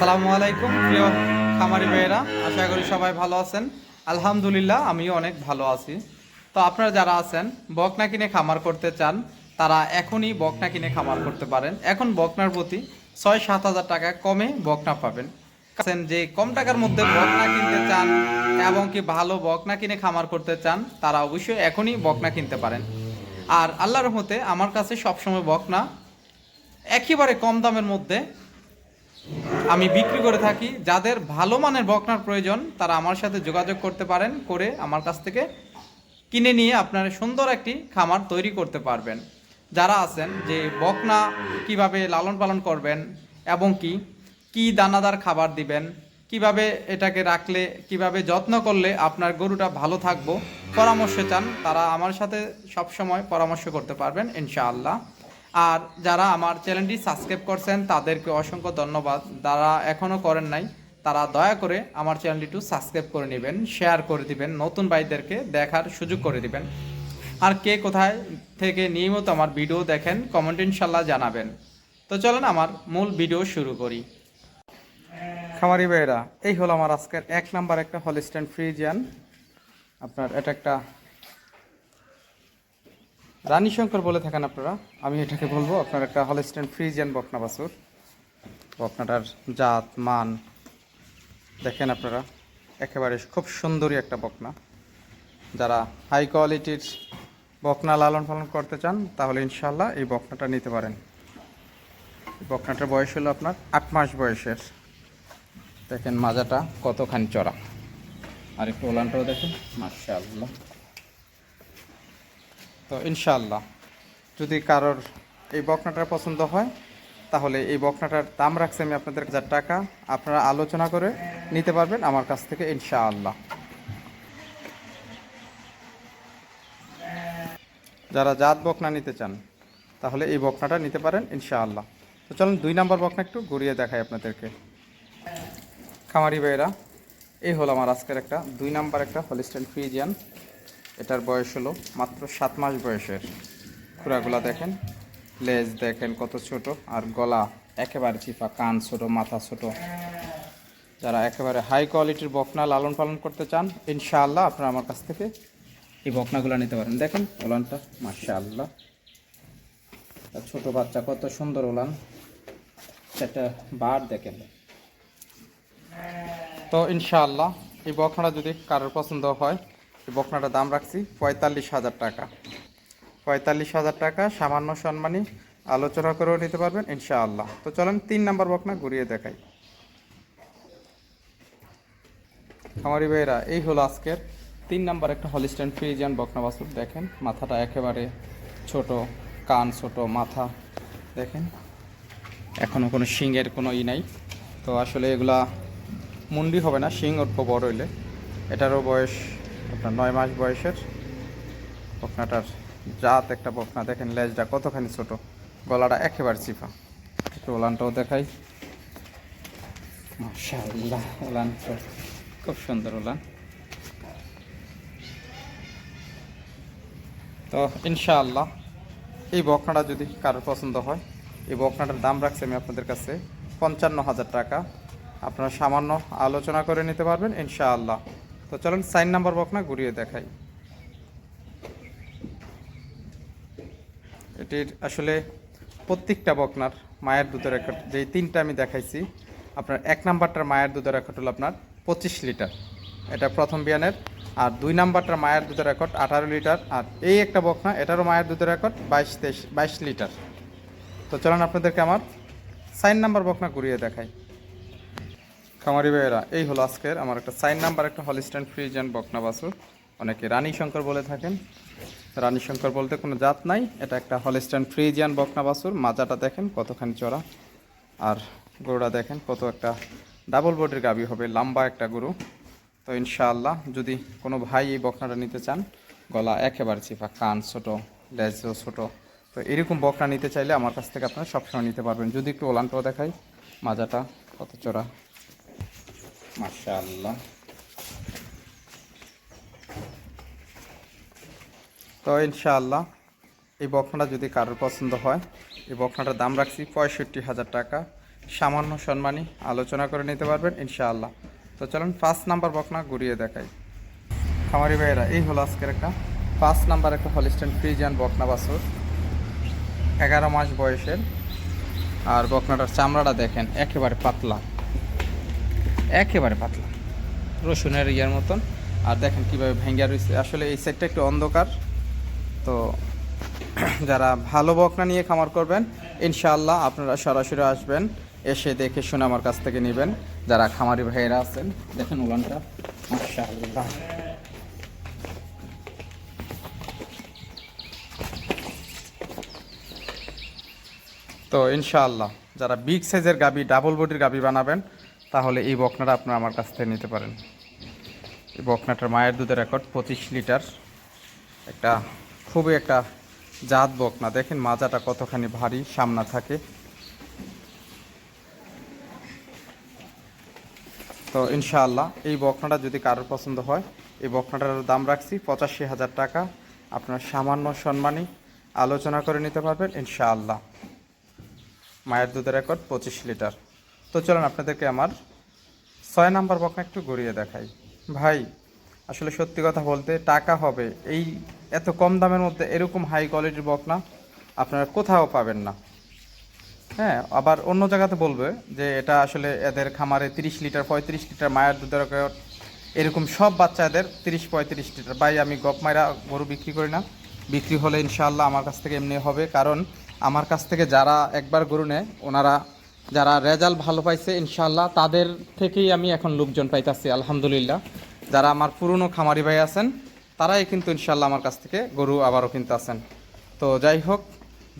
আসসালামু আলাইকুম, প্রিয় খামারি ভাইয়েরা। আশা করি সবাই ভালো আছেন। আলহামদুলিল্লাহ, আমিও অনেক ভালো আছি। তো আপনারা যারা আছেন, বকনা কিনে খামার করতে চান, তারা এখনই বকনা কিনে খামার করতে পারেন। এখন বকনার প্রতি ছয় সাত হাজার টাকা কমে বকনা পাবেন। যে কম টাকার মধ্যে বকনা কিনতে চান এবং কি ভালো বকনা কিনে খামার করতে চান, তারা অবশ্যই এখনই বকনা কিনতে পারেন। আর আল্লাহর রহমতে আমার কাছে সবসময় বকনা একেবারে কম দামের মধ্যে আমি বিক্রি করে থাকি। যাদের ভালো মানের বকনার প্রয়োজন, তারা আমার সাথে যোগাযোগ করতে পারেন করে আমার কাছ থেকে কিনে নিয়ে আপনারা সুন্দর একটি খামার তৈরি করতে পারবেন। যারা আছেন যে বকনা কীভাবে লালন পালন করবেন এবং কি কি দানাদার খাবার দিবেন, কীভাবে এটাকে রাখলে, কীভাবে যত্ন করলে আপনার গরুটা ভালো থাকব, পরামর্শ চান, তারা আমার সাথে সব সময় পরামর্শ করতে পারবেন, ইনশাআল্লাহ। আর যারা আমার চ্যানেলটি সাবস্ক্রাইব করছেন, তাদেরকে অসংখ্য ধন্যবাদ। যারা এখনও করেন নাই, তারা দয়া করে আমার চ্যানেলটি একটু সাবস্ক্রাইব করে নেবেন, শেয়ার করে দিবেন, নতুন ভাইদেরকে দেখার সুযোগ করে দিবেন। আর কে কোথায় থেকে নিয়মিত আমার ভিডিও দেখেন কমেন্ট ইনশাল্লাহ জানাবেন। তো চলেন আমার মূল ভিডিও শুরু করি। খামারি ভাইয়েরা, এই হলো আমার আজকের এক নাম্বার একটা হলিস্ট্যান্ড ফ্রিজিয়ান আপনার এটা একটা রানী শঙ্কর বলে থাকেন আপনারা। আমি এটাকে বলব, আপনার একটা হলিস্ট্যান্ড ফ্রিজিয়ান বকনা বাছুর বকনাটার জাত, মান দেখেন আপনারা, একেবারে খুব সুন্দরী একটা বকনা। যারা হাই কোয়ালিটির বকনা লালন পালন করতে চান, তাহলে ইনশাল্লাহ এই বকনাটা নিতে পারেন। বকনাটার বয়স হলো আপনার আট মাস বয়সের। দেখেন মাজাটা কতখানি চড়া। আর একটু ওলানটাও দেখেন, মাশাআল্লাহ। তো ইনশাআল্লাহ, যদি কারোর এই বকনাটা পছন্দ হয়, তাহলে এই বকনাটার দাম রাখছি আমি আপনাদের হাজার টাকা। আপনারা আলোচনা করে নিতে পারবেন আমার কাছ থেকে ইনশাআল্লাহ। যারা জাত বকনা নিতে চান, তাহলে এই বকনাটা নিতে পারেন ইনশাআল্লাহ। তো চলুন দুই নাম্বার বকনা একটু ঘুরিয়ে দেখাই আপনাদেরকে। খামারি ভাইয়েরা, এই হলো আমার আজকের একটা, দুই নাম্বার একটা হলিস্টেন ফ্রিজিয়ান এটার বয়স হলো মাত্র সাত মাস বয়সের। খুরাগুলা দেখেন, লেজ দেখেন কত ছোট, আর গলা একেবারে চিপা, কান ছোট, মাথা ছোট। যারা একেবারে হাই কোয়ালিটির বকনা লালন পালন করতে চান, ইনশাআল্লাহ আপনারা আমার কাছ থেকে এই বকনাগুলো নিতে পারেন। দেখেন ওলানটা, মাশাআল্লাহ। ছোট বাচ্চা কত সুন্দর ওলান। একটা বার দেখেন। তো ইনশাআল্লাহ এই বকনাটা যদি কারোর পছন্দ হয় এই বকনাটার দাম রাখছি পঁয়তাল্লিশ হাজার টাকা। পঁয়তাল্লিশ হাজার টাকা, সামান্য সম্মানী, আলোচনা করেও নিতে পারবেন, ইনশাআল্লাহ। তো চলেন তিন নাম্বার বকনা ঘুরিয়ে দেখাই। খামারি ভাইয়েরা, এই হলো আজকের তিন নাম্বার একটা হলিস্ট্যান্ড ফ্রিজিয়ান বকনা বাছুর। দেখেন, মাথাটা একেবারে ছোট, কান ছোট, মাথা। দেখেন এখনও কোনো শিংয়ের কোনো ই নাই। তো আসলে এগুলা মুন্ডি হবে না শিং অল্প বড় হইলে। এটারও বয়স আপনার নয় মাস বয়সের বকনাটার জাত একটা বকনা, দেখেন লেজটা কতখানি ছোট, গলাটা একেবারে চিপা। একটু ওলানটাও দেখাই। মাশাআল্লাহ, ওলান খুব সুন্দর ওলান। তো ইনশাআল্লাহ, এই বকনাটা যদি কারোর পছন্দ হয়, এই বকনাটার দাম রাখছি আমি আপনাদের কাছে পঞ্চান্ন হাজার টাকা। আপনারা সামান্য আলোচনা করে নিতে পারবেন, ইনশাআল্লাহ। তো চলুন সাইন নাম্বার বকনা ঘুরিয়ে দেখাই। এটির আসলে প্রত্যেকটা বকনার মায়ের দুধের রেকর্ড যেই তিনটা আমি দেখাইছি, আপনার এক নাম্বারটার মায়ের দুধের রেকর্ড হলো আপনার পঁচিশ লিটার। এটা প্রথম বিয়ানের, আর দুই নাম্বারটার মায়ের দুধের রেকর্ড আঠারো লিটার, আর এই একটা বকনা এটারও মায়ের দুধের রেকর্ড বাইশ তেইশ, বাইশ লিটার। তো চলুন আপনাদেরকে আমার সাইন নাম্বার বকনা ঘুরিয়ে দেখাই। খামারি ভাইয়েরা, এই হলো আজকের আমার একটা সাইন নাম্বার, একটা হলিস্ট্যান্ড ফ্রিজিয়ান বকনা বাসুর অনেকে রানী শঙ্কর বলে থাকেন। রানী শঙ্কর বলতে কোনো জাত নাই, এটা একটা হলিস্ট্যান্ড ফ্রিজিয়ান বকনা বাসুর মাজাটা দেখেন, কতখানি চড়া। আর গরুটা দেখেন, কত একটা ডাবল বডির গাবি হবে, লম্বা একটা গরু। তো ইনশাআল্লাহ, যদি কোনো ভাই এই বকনাটা নিতে চান, গলা একেবারে চিপা, কান ছোট, লেজও ছোটো, তো এরকম বকনা নিতে চাইলে আমার কাছ থেকে আপনারা সবসময় নিতে পারবেন। যদি একটু ওলানটাও দেখাই, মাজাটা কত চড়া। মাশাআল্লাহ। তো ইনশাআল্লাহ, এই বকনাটা যদি কারোর পছন্দ হয়, এই বকনাটার দাম রাখছি পঁয়ষট্টি হাজার টাকা। সামান্য সম্মানী আলোচনা করে নিতে পারবেন ইনশাআল্লাহ। তো চলুন ফার্স্ট নাম্বার বকনা ঘুরিয়ে দেখাই। খামারি ভাইয়েরা, এই হলো আজকের একটা ফার্স্ট নাম্বার একটা হলিস্টেন ফ্রিজিয়ান বকনা বাছুর। এগারো মাস বয়সের। আর বকনাটার চামড়াটা দেখেন, একেবারে পাতলা। একেবারে পাতলা। রসুনের ইয়ার মতন। আর দেখেন কীভাবে ভেঙ্গা রয়েছে আসলে এই সাইডটা একটু অন্ধকার। তো যারা ভালো বকনা নিয়ে খামার করবেন, ইনশাআল্লাহ আপনারা সরাসরি আসবেন, এসে দেখে শুনে আমার কাছ থেকে নেবেন। যারা খামারি ভাইয়েরা আছেন, দেখেন উলানটা। মাশাআল্লাহ। তো ইনশাআল্লাহ, যারা বিগ সাইজের গাবি ডাবল বডির গাবি বানাবেন তাহলে এই বকনাটা আপনারা আমার কাছ থেকে নিতে পারেন। এই বকনাটার মায়ের দুধের রেকর্ড পঁচিশ লিটার। একটা খুবই একটা জাত বকনা। দেখেন মাজাটা কতখানি ভারী, সামনা থাকে। তো ইনশাআল্লাহ, এই বকনাটা যদি কারোর পছন্দ হয়, এই বকনাটার দাম রাখছি পঁচাশি হাজার টাকা। আপনার সামান্য সম্মানী আলোচনা করে নিতে পারবেন, ইনশাআল্লাহ। মায়ের দুধের রেকর্ড পঁচিশ লিটার। তো চলুন আপনাদেরকে আমার ছয় নাম্বার বকনা একটু ঘুরিয়ে দেখাই। ভাই, আসলে সত্যি কথা বলতে টাকা হবে। এই এত কম দামের মধ্যে এরকম হাই কোয়ালিটির বকনা আপনারা কোথাও পাবেন না। হ্যাঁ আবার অন্য জায়গাতে বলবে যে এটা আসলে এদের খামারে তিরিশ লিটার, পঁয়ত্রিশ লিটার মায়ের দুধের এরকম সব বাচ্চাদের তিরিশ, পঁয়ত্রিশ লিটার। ভাই, আমি গপ মায়েরা গরু বিক্রি করি না। বিক্রি হলে ইনশাআল্লাহ আমার কাছ থেকে এমনি হবে। কারণ আমার কাছ থেকে যারা একবার গরু নেয়, ওনারা যারা রেজাল্ট ভালো পাইছে ইনশাল্লাহ তাদের থেকেই আমি এখন লোকজন পাইতাছি, আলহামদুলিল্লাহ। যারা আমার পুরনো খামারি ভাই আছেন, তারাই কিন্তু ইনশাল্লাহ আমার কাছ থেকে গরু আবারও কিনতে আছেন তো যাই হোক,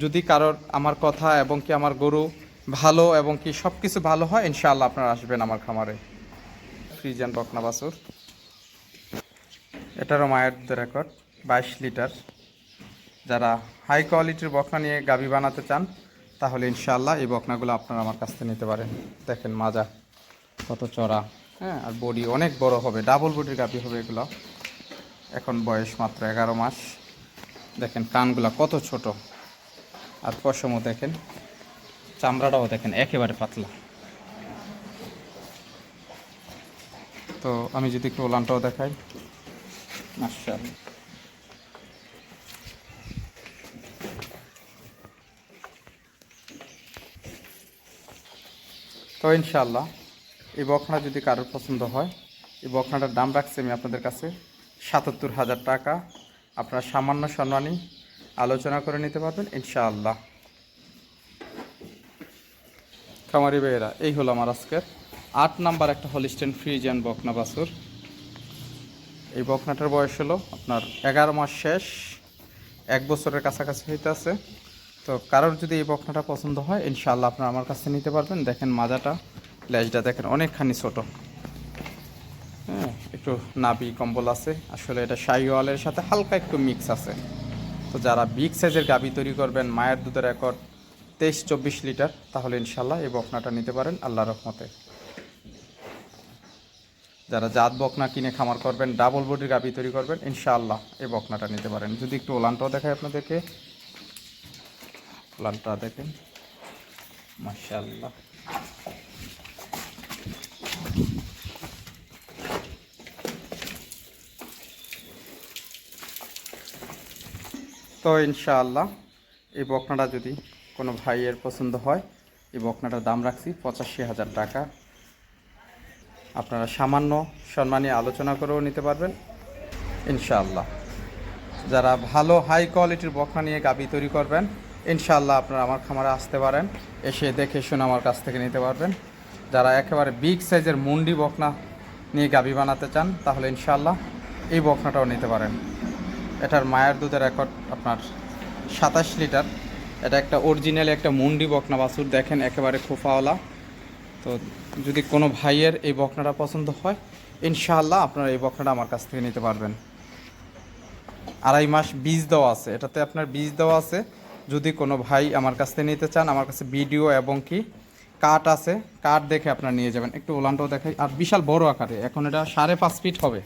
যদি কারোর আমার কথা এবং কি আমার গরু ভালো এবং কি সব কিছু ভালো হয়, ইনশাআল্লাহ আপনারা আসবেন আমার খামারে। ফ্রিজিয়ান বকনা বাছুর এটারও মায়ের রেকর্ড, বাইশ লিটার। যারা হাই কোয়ালিটির বকনা নিয়ে গাবি বানাতে চান তাহলে ইনশাল্লাহ এই বকনাগুলো আপনারা আমার কাছ থেকে নিতে পারেন। দেখেন মাজা, কত চড়া হ্যাঁ আর বডি অনেক বড় হবে, ডাবল বডির গাবি হবে এগুলো। এখন বয়স মাত্র এগারো মাস। দেখেন কানগুলা কত ছোট। আর পশমও দেখেন, চামড়াটাও দেখেন একেবারে পাতলা। তো আমি যদি একটু ওলানটাও দেখাই, মাশাআল্লাহ। তো ইনশাআল্লাহ, এই বখনা যদি কারোর পছন্দ হয়, এই বখনাটার দাম রাখছি আমি আপনাদের কাছে সাতাত্তর হাজার টাকা। আপনারা সামান্য সম্মানী আলোচনা করে নিতে পারবেন, ইনশাআল্লাহ। খামারি ভাইয়েরা, এই হলো আমার আজকের আট নাম্বার একটা হলিস্টেন ফ্রিজিয়ান বকনা বাছুর। এই বকনাটার বয়স হলো আপনার এগারো মাস শেষ, এক বছরের কাছাকাছি হইতে আছে তো কারোর যদি এই বকনাটা পছন্দ হয় ইনশাল্লাহ আপনারা আমার কাছে নিতে পারবেন। দেখেন মাজাটা, লেজটা দেখেন অনেকখানি ছোট। হ্যাঁ একটু নাবি কম্বল আছে। আসলে এটা শাহিওয়ালের সাথে হালকা একটু মিক্স আছে। তো যারা বিগ সাইজের গাবি তৈরি করবেন, মায়ের দুধের রেকর্ড তেইশ চব্বিশ লিটার, তাহলে ইনশাল্লাহ এই বকনাটা নিতে পারেন আল্লাহ রহমতে। যারা জাত বকনা কিনে খামার করবেন, ডাবল বডির গাবি তৈরি করবেন, ইনশাআল্লাহ এই বকনাটা নিতে পারেন। যদি একটু ওলানটাও দেখায় আপনাদেরকে। ওলানটা দেখেন। মাশাআল্লাহ। তো ইনশাআল্লাহ, এই বকনাটা যদি কোনো ভাইয়ের পছন্দ হয়, এই বকনাটার দাম রাখছি পঁচাশি হাজার টাকা। আপনারা সামান্য সম্মানী আলোচনা করেও নিতে পারবেন, ইনশাআল্লাহ। যারা ভালো হাই কোয়ালিটির বকনা নিয়ে গাবি তৈরি করবেন ইনশাআল্লাহ আপনারা আমার খামারে আসতে পারেন, এসে দেখে শুনে আমার কাছ থেকে নিতে পারবেন। যারা একেবারে বিগ সাইজের মুন্ডি বকনা নিয়ে গাবি বানাতে চান, তাহলে ইনশাল্লাহ এই বকনাটাও নিতে পারেন। এটার মায়ের দুধের রেকর্ড আপনার সাতাশ লিটার। এটা একটা অরিজিনাল একটা মুন্ডি বকনা বাছুর, দেখেন একেবারে খোফাওয়ালা। তো যদি কোনো ভাইয়ের এই বকনাটা পছন্দ হয়, ইনশাআল্লাহ আপনারা এই বকনাটা আমার কাছ থেকে নিতে পারবেন। আড়াই মাস বীজ দেওয়া আছে, এটাতে আপনার বীজ দেওয়া আছে যদি কোনো ভাই আমার কাছ থেকে নিতে চান, আমার কাছে ভিডিও এবং কি কাঠ আছে, কাঠ দেখে আপনারা নিয়ে যাবেন। একটু ওলানটাও দেখাই। আর বিশাল বড় আকারে, এখন এটা সাড়ে পাঁচ ফিট হবে।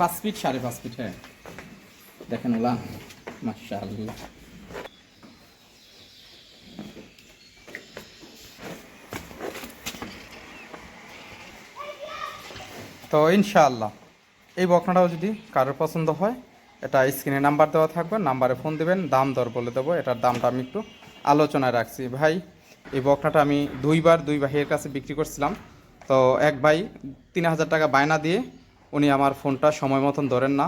পাঁচ ফিট, সাড়ে পাঁচ ফিট হ্যাঁ। দেখেন ওলান মার্শাল তো ইনশাআল্লাহ, এই বকনাটাও যদি কারোর পছন্দ হয় এটা স্ক্রিনে নাম্বার দেওয়া থাকবে, নাম্বারে ফোন দিবেন, দাম দর বলে দেবো। এটার দামটা আমি একটু আলোচনায় রাখছি। ভাই, এই বকনাটা আমি দুইবার দুই ভাইয়ের কাছে বিক্রি করছিলাম। তো এক ভাই তিন হাজার টাকা বায়না দিয়ে উনি আমার ফোনটা সময় মতন ধরেন না।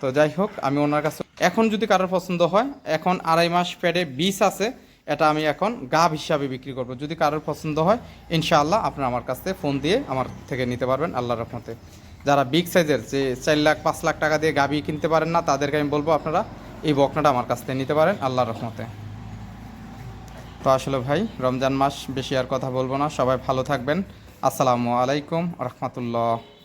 তো যাই হোক, আমি ওনার কাছে এখন যদি কারোর পছন্দ হয়, এখন আড়াই মাস প্যাডে বিষ আছে, এটা আমি এখন গাব হিসাবে বিক্রি করব। যদি কারোর পছন্দ হয়, ইনশাআল্লাহ আপনারা আমার কাছ ফোন দিয়ে আমার থেকে নিতে পারবেন, আল্লাহর রহমতে। যারা বিগ সাইজের যে চার লাখ, পাঁচ লাখ টাকা দিয়ে গাবি কিনতে পারেন না, তাদেরকে আমি বলব আপনারা এই বকনাটা আমার কাছ থেকে নিতে পারেন, আল্লাহর রহমতে। তো আসলে ভাই, রমজান মাস, বেশি আর কথা বলব না, সবাই ভালো থাকবেন। আসসালামু আলাইকুম, রহমতুল্লাহ।